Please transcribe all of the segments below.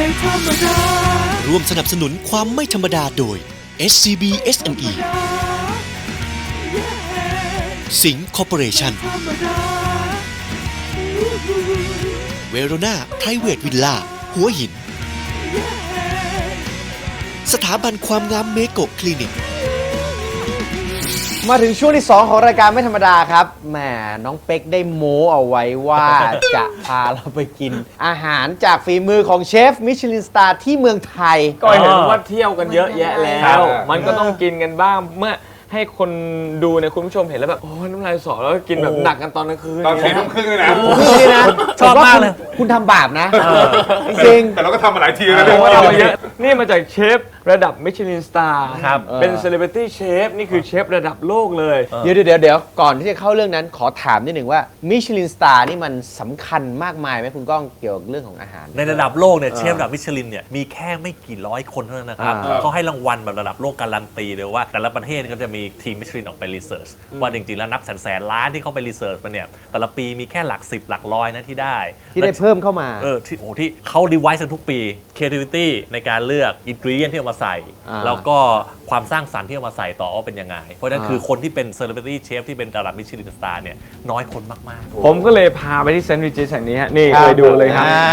ไม่ธรรมดาร่วมสนับสนุนความไม่ธรรมดาโดย SCB SME สิงคอร์ปอเรชั่นธรรมดาเวโรนาไพรเวทวิลล่า หัวหิน สถาบันความงามเมโกะคลินิก มาถึงช่วงที่ 2 ของรายการไม่ธรรมดาครับ แหม น้องเป๊กได้โม้เอาไว้ว่า จะพาเราไปกิน อาหารจากฝีมือของเชฟมิชลินสตาร์ที่เมืองไทย ก็เห็นว่าเที่ยวกันเยอะแยะแล้ครับ ว มันก็ต้องกินกันบ้างเมื่อให้คนดูเนี่ยคุณผู้ชมเห็นแล้วแบบโอ้ยน้ำลายสอแล้วก็กินแบบหนักกันตอนกลางคืนตอนสี่ทุ่มครึ่งเลยนะ คือนี่นะชอบมากเลย คุณคุณทำบาปนะ จริง แต่เราก็ทำมาหลายทีแล้วเรียกว่านะเราเยอะนี่มาจากเชฟระดับมิชลินสตาร์ครับ เป็นเซเลบริตี้เชฟนี่คือเชฟระดับโลกเลย เดี๋ยวเดี๋ยวเดี๋ยวก่อนที่จะเข้าเรื่องนั้นขอถามนิดหนึ่งว่ามิชลินสตาร์นี่มันสำคัญมากมายไหมคุณก้องเกี่ยวกับเรื่องของอาหาร ในระดับโลกเนี่ยเชฟระดับมิชลินเนี่ยมีแค่ไม่กี่ร้อยคนเท่านั้นนะครับอ่า เขาให้รางวัลแบบระดับโลกการันตีเลยว่า แต่ละประเทศก็จะมีทีมมิชลินออกไปรีเสิร์ชว่าจริงๆแล้วนับแสนแสนล้านที่เขาไปรีเสิร์ชมาเนี่ยแต่ละปีมีแค่หลักสิบหลักร้อยนะที่ได้ ที่ได้เพิ่มเข้ามา เออที่โอ้โหที่เขาดีไวซ์กันทุกปี creativity ในการเลือกอินกรีเดียนที่เอามาใส่ อ่าแล้วก็ความสร้างสรรค์ที่เอามาใส่ต่อว่าเป็นยังไง เพราะฉะนั้นอ่า คือคนที่เป็นเซเลบริตี้เชฟที่เป็นระดับมิชลินสตาร์เนี่ยน้อยคนมาก ๆ ผมก็เลยพาไปที่แซนด์วิชแห่งนี้ฮะ นี่ครับเคยดูเลยครับ อ่า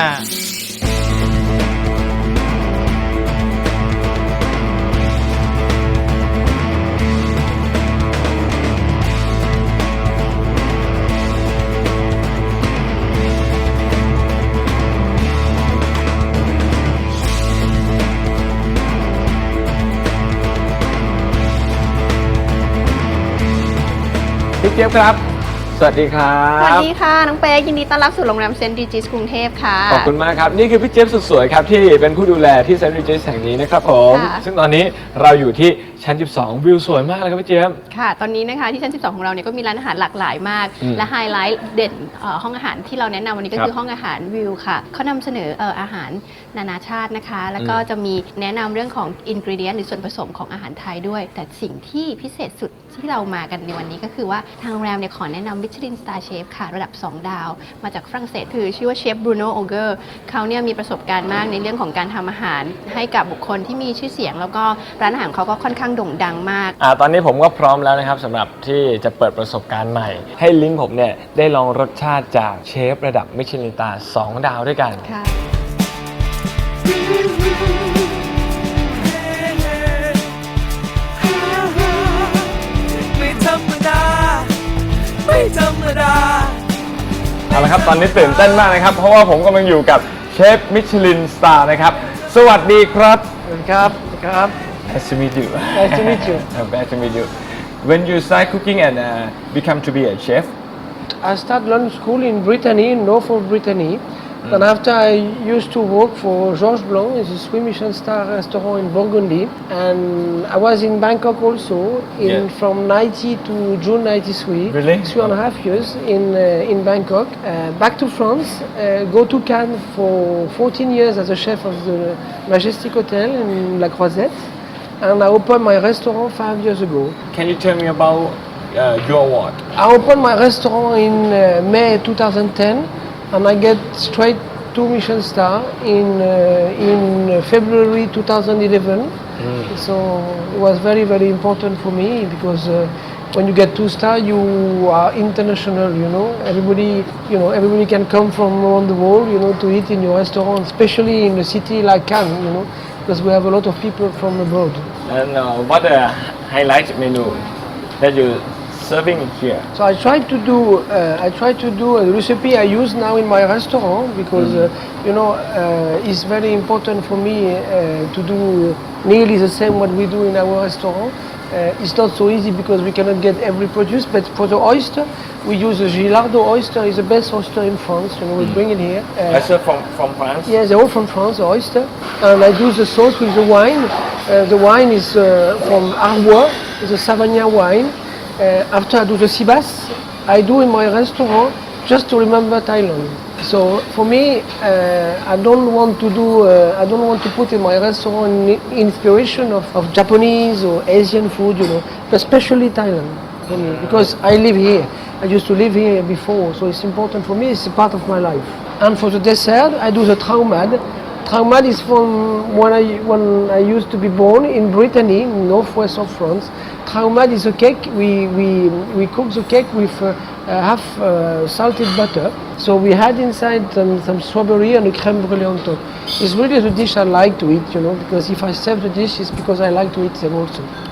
พี่เจี๊ยบครับ สวัสดีครัสวัสบดีค่ะ น้องเป๊กยินดีต้อนรับสู่โรงแรมเซนต์ดิจิสกรุงเทพค่ะ ขอบคุณมากครับ นี่คือพี่เจี๊ยบสุดสวยครับที่เป็นผู้ดูแลที่แซนด์วิชแห่งนี้นะครับผม ค่ะ ซึ่งตอนนี้เราอยู่ที่ ชั้น 12 วิวสวยมากเลยครับพี่เจี๊ยบ ค่ะ ตอนนี้นะคะที่ชั้น 12 ของเราเนี่ยก็มีร้านอาหารหลากหลายมาก อืมและไฮไลท์เด่นเอ่อห้องอาหารที่เราแนะนำวันนี้ก็ครับคือห้องอาหารวิวค่ะเขานำเสนอเอ่ออาหารนานาชาตินะคะ แล้วก็อืม จะมีแนะนำเรื่องของอินก e เดียนหรือส่วนผสมของอาหารไทยด้วย แต่สิ่งที่พิเศษสุดที่เรามากันในวันนี้ก็คือว่าทางโรงแรมเนี่ยขอแนะนำมิชลินสตาร์เชฟค่ะระดับ 2 ดาว มาจากฝรั่งเศสคือชื่อว่าเชฟบรูโนโอเกอร์เขาเนี่ยมีประสบการณ์มากในเรื่องของการทำอาหารให้กับบุคคลที่มีชื่อเสียง แล้วก็ร้านอาหารเขาก็ค่อนข้างโด่งดังมาก อ่าตอนนี้ผมก็พร้อมแล้วนะครับสำหรับที่จะเปิดประสบการณ์ใหม่ ให้ลิงก์ผมเนี่ยได้ลองรสชาติจากเชฟระดับมิชลินตาร์สองดาวด้วยกัน ค่ะ ไม่ธรรมดา ไม่ธรรมดา เอาละครับตอนนี้ตื่นเต้นมากนะครับ เพราะว่าผมกำลังอยู่กับเชฟมิชลินสตาร์นะครับ สวัสดีครับ ครับ ครับ Nice to meet you Nice to meet you. Nice to meet you When you start cooking and uh, become to be a chef I started learning school in Brittany, north of Brittany. And after I used to work for Georges Blanc, it's a three Michelin star restaurant in Burgundy. And I was in Bangkok also in Yeah. from 90 to June 93. Really? Three and a half years in, uh, in Bangkok. Uh, back to France, uh, go to Cannes for 14 years as a chef of the Majestic Hotel in La Croisette. And I opened my restaurant five years ago. Can you tell me about uh, your work I opened my restaurant in uh, May 2010 and I get straight two Michelin star in uh, in February 2011. So it was very very important for me because uh, when you get two star you are international. You know everybody you know everybody can come from around the world. You know to eat in your restaurant, especially in a city like Cannes. You know because we have a lot of people from abroad. and uh, what a highlight menu that you serving it here So I try to do uh, I try to do a recipe I use now in my restaurant because uh, you know uh, it's very important for me uh, to do nearly the same what we do in our restaurant. Uh, it's not so easy because we cannot get every produce, but for the oyster, we use the Gilardo oyster. It's the best oyster in France. You know, we bring it here. Uh, also from from France Yes, they're all from France, the oyster. And I do the sauce with the wine. Uh, the wine is uh, from Arbois, it's a Savagnin wine. Uh, after I do the Sibas, I do in my restaurant just to remember Thailand. So for me, uh, I don't want to do, uh, I don't want to put in my restaurant inspiration of, of Japanese or Asian food, you know, especially Thailand for me because I live here. I used to live here before, so it's important for me. It's a part of my life. And for the dessert, I do the traumad. Traumad is from when I, when I used to be born in Brittany, northwest of France. Traumad is a cake. We, we, we cook the cake with uh, uh, half uh, salted butter. So we had inside some, some strawberry and a creme brulee on top. It's really the dish I like to eat, you know, because if I serve the dish, it's because I like to eat them also.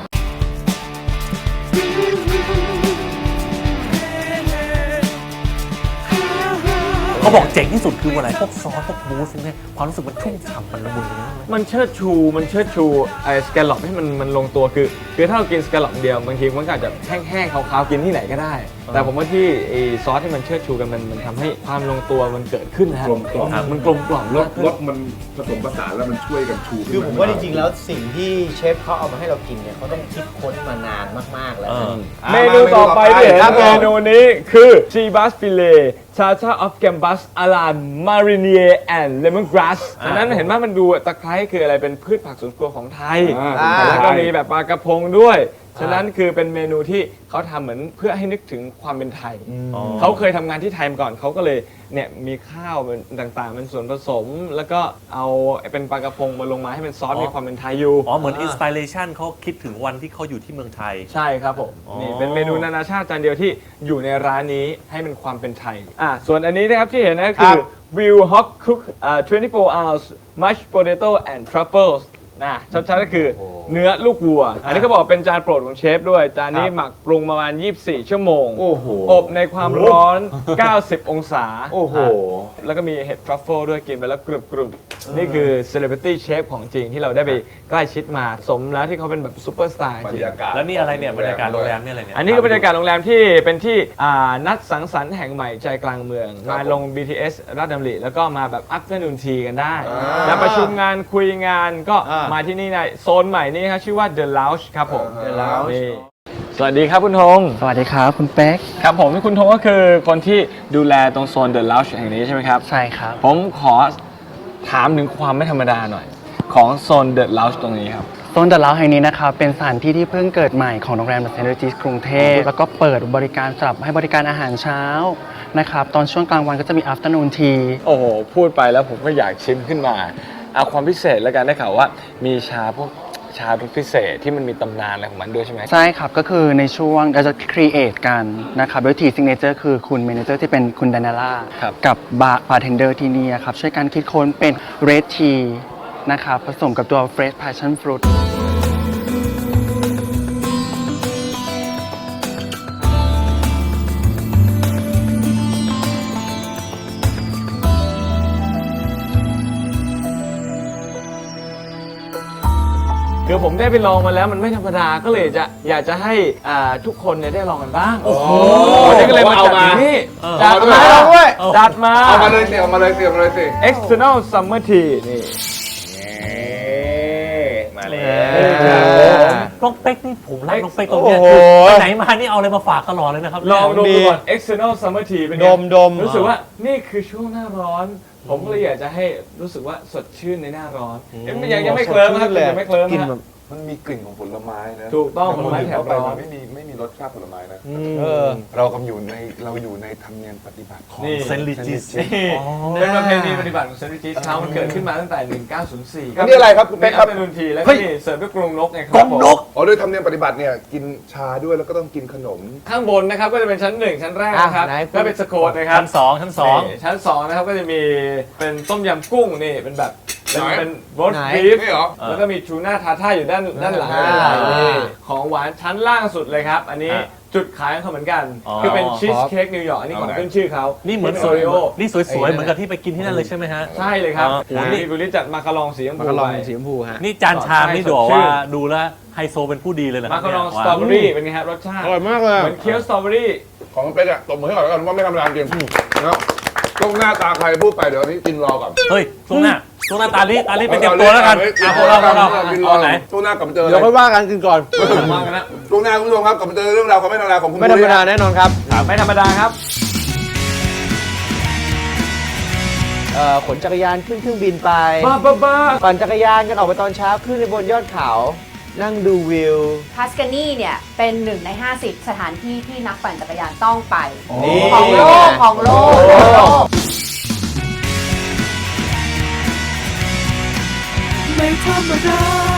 เขาบอกเจ๋งที่สุดคืออะไร พวกซอส พวกมูสพวกเนี้ยความรู้สึกมันชุ่มฉ่ำมันละมุนเลยนะมันเชิดชูมันเชิดชูไอ้สแกลล็อปให้มันมันลงตัวคือ คือถ้าเรากินสแกลล็อปเดียวบางทีมันก็อาจจะแห้งๆขาวๆกินที่ไหนก็ได้ แต่ผมว่าที่ไอ้ซอสที่มันเชิดชูกันมันมันทำให้ความลงตัวมันเกิดขึ้นนะฮะกลมกล่อมมันกลมกล่อมรรสสรสมันผสมผสานแล้วมันช่วยกันชูคือผมขึ้นว่าจริงๆแล้วสิ่งที่เชฟเขาเอามาให้เรากินเนี่ยเขาต้องคิดค้นมานานมากๆแล้วนะเอออะเมนูต่อไปที่เห็นครับผมเมนูนี้คือชีบัสฟิเลชาชาออฟแกมบัสอาลามาริเนียแอนด์เลมอนกราสอันนั้นเห็นว่ามันดูตะไคร้คืออะไรเป็นพืชผักสวนครัวของไทย อ่าแล้วก็มีแบบปลากระพงด้วย ฉะนั้นคือเป็นเมนูที่เขาทำเหมือนเพื่อให้นึกถึงความเป็นไทยเขาเคยทำงานที่ไทยมาก่อนเขาก็เลยเนี่ยมีข้าวเป็นต่างๆ เป็นส่วนผสม แล้วก็เอาเป็นปลากระพงมาลงมาให้เป็นซอสอ๋อ มีความเป็นไทยอยู่อ๋อ เหมือนอินสปิเรชันเขาคิดถึงวันที่เขาอยู่ที่เมืองไทย ใช่ครับผมอ๋อ นี่เป็นเมนูนานาชาติจานเดียวที่อยู่ในร้านนี้ให้มันความเป็นไทยอะส่วนอันนี้นะครับที่เห็นนะคือ Will Hot Cook อ่า24 ounce mashed potato and truffles นะชัดๆก็คือเนื้อลูกวัว อันนี้เขาบอกเป็นจานโปรดของเชฟด้วย จานนี้หมักปรุงประมาณ 24 ชั่วโมง โอ้โห อบในความร้อน 90 องศา โอ้โห แล้วก็มีเห็ดทรัฟเฟิลด้วยกินไปแล้วกรุบกรุบนี่คือเซเลบริตี้เชฟของจริงที่เราได้ไปใกล้ชิดมา สมแล้วที่เขาเป็นแบบซูเปอร์สตาร์บรจริรงยากาศแล้วนี่อะไรเนี่ยบรรยากาศโรงแรมเนี่ยอะไรเนี่ยอันนี้ก็บรรยากาศโรงแรมที่เป็นที่อ่านัดสังสรรค์แห่งใหม่ใจกลางเมือง มาลง BTS ราชดำริแล้วก็มาแบบอัพเ r อร์นูนทีกันได้ แล้วประชุมงานคุยงานก็อ่ามมาที่นี่ในโซนใหม่นี้ครับชื่อว่า The Lounge ครับผม The Lounge นี่สวัสดีครับคุณธงสวัสดีครับคุณเป๊กครับผมคุณธงก็คือคนที่ดูแลตรงโซน The Lounge แห่งนี้ใช่ไหมครับ ใช่ครับ ผมขอถามถึงความไม่ธรรมดาหน่อย ของโซน The Lounge ตรงนี้ครับ โซนเดอะลาวแห่งนี้นะครับ เป็นสถานที่ที่เพิ่งเกิดใหม่ของโรงแรมเซนต์จิสกรุงเทพแล้วก็เปิดบริการสำหรับให้บริการอาหารเช้านะครับ ตอนช่วงกลางวันก็จะมี afternoon tea โอ้โห พูดไปแล้วผมก็อยากชิมขึ้นมา เอาความพิเศษแล้วกันได้ข่าวว่า มีชาพวก ชารสพิเศษที่มันมีตำนานอะไรของมันด้วยใช่ไหมใช่ครับ ก็คือในช่วงเราจะ create กันนะครับโดยทีซิงเนเจอร์คือคุณเมนเจอร์ที่เป็นคุณดานาล่าครับกับบาร์บาร์เทนเดอร์ที่นี่ครับช่วยกันคิดค้นเป็น red tea นะครับผสมกับตัว fresh passion fruit คือผมได้ไปลองมาแล้วมันไม่ธรรมดาก็เลยจะอยากจะให้อ่าทุกคนเนี่ยได้ลองกันบ้างโอ้โหวันนี้ก็เลยมาจัดที่นี่จัดมาเอาด้วยจัดมา เอามาเลยสิเอามาเลยสิเอามาเลยสิ external summer tea นี่มาเลย น้องเป๊กนี่ผมรักน้องเป๊กตรงเนี้ยโอ้โหคือไปไหนมานี่เอาอะไรมาฝากตลอดเลยนะครับลองดมดีดูก่อน external summer tea เป็นไงดมดม รู้สึกว่านี่คือช่วงหน้าร้อน ผมก็เลยอยากจะให้รู้สึกว่าสดชื่นในหน้าร้อนยังยังยังไม่เคลิ้มนะครับยังไม่เคลิ้มกินนะแบบ มันมีกลิ่นของผลไม้นะถูกต้องผลไม้แถบเข้าไปร้อนมันไม่มีไม่มีรสชาติผลไม้นะเออ เรากำอยู่ในเราอยู่ในธรรมเนียมปฏิบัติของนี่ เซนต์ลิจิส นี่เป็นประเพณีปฏิบัติของเซนต์จิสเขามันเกิดขึ้นมาตั้งแต่ 1904อันนี้อะไรครับคุณเป๊กครับเป็นนุนทีแล้วก็นี่เสิร์ฟด้วยกรงนกไงครับผมอ๋อด้วยธรรมเนียมปฏิบัติเนี่ยกินชาด้วยแล้วก็ต้องกินขนม ข้างบนนะครับก็จะเป็นชั้นหนึ่งชั้นแรกนะครับอะไหนคุณ ก็เป็นสโคดนะครับชั้นสองชั้นสอง นี่ชั้นสองนะครับก็จะมีเป็นต้มยำกุ้งนี่เป็นแบบ เป็นไหน เป็นโรสไหน บีฟนี่เหรอ แล้วก็มีทูน่าทาท่าอยู่ด้านด้านหลังอ่าด้านหลังนี่ของหวานชั้นล่างสุดเลยครับ อันนี้อะจุดขายของเขาเหมือนกัน อ๋อ คือเป็นชีสเค้กนิวยอร์กอันนี้ของเอาไหนขึ้นชื่อเขานี่เหมือนโอสวยริโอนี่สวยๆ เหมือนกับที่ไปกินที่นั่นเลยใช่ไหมฮะ ใช่เลยครับอ๋อ โอ้โหนี่บุริจัดมาคารองสีชมมาพูกระลองไปสีชมพูฮะ นี่จานชามนี่สดชื่นดูว่าดูแล้วไฮโซเป็นผู้ดีเลยนะคมารับคารองสเนี่ยตรอเบอรี่เป็นไงครับรสชาติ อร่อยมากเลยเหมือนเคี้ยวสตรอเบอรี่ ของเป๊กอะตบมือให้ก่อนแล้วกันว่าไม่ธรรมดาจริงนะครับต้องหน้าตาใครพูดไปเดี๋ยวอันนี้กินรอก่อน เฮ้ยช่วงหน้า ช่วงหน้าตาลีตาลีไปเตรียมตัวแล้วกันอะพวกเราพวกเรากินรอเอาไหนช่วงหน้ากลับมาเจอเดี๋ยวค่อยว่ากันกินก่อนมากันนะช่วงหน้าคุณผู้ชมครับกลับมาเจอเรื่องราวความไม่ธรรมดาของคุณไม่ธรรมดาแน่นอนครับไม่ธรรมดาครับเอ่อขนจักรยานขึ้นเครื่องบินไปบ้าบ้าบ้าปั่นจักรยานกันออกไปตอนเช้าขึ้นไปบนยอดเขา นั่งดูวิวทัสกานีเนี่ย เป็นหนึ่งใน 50 สถานที่ที่นักปั่นจักรยานต้องไปนี่ของโลกของโลกของโลก ธรรมดา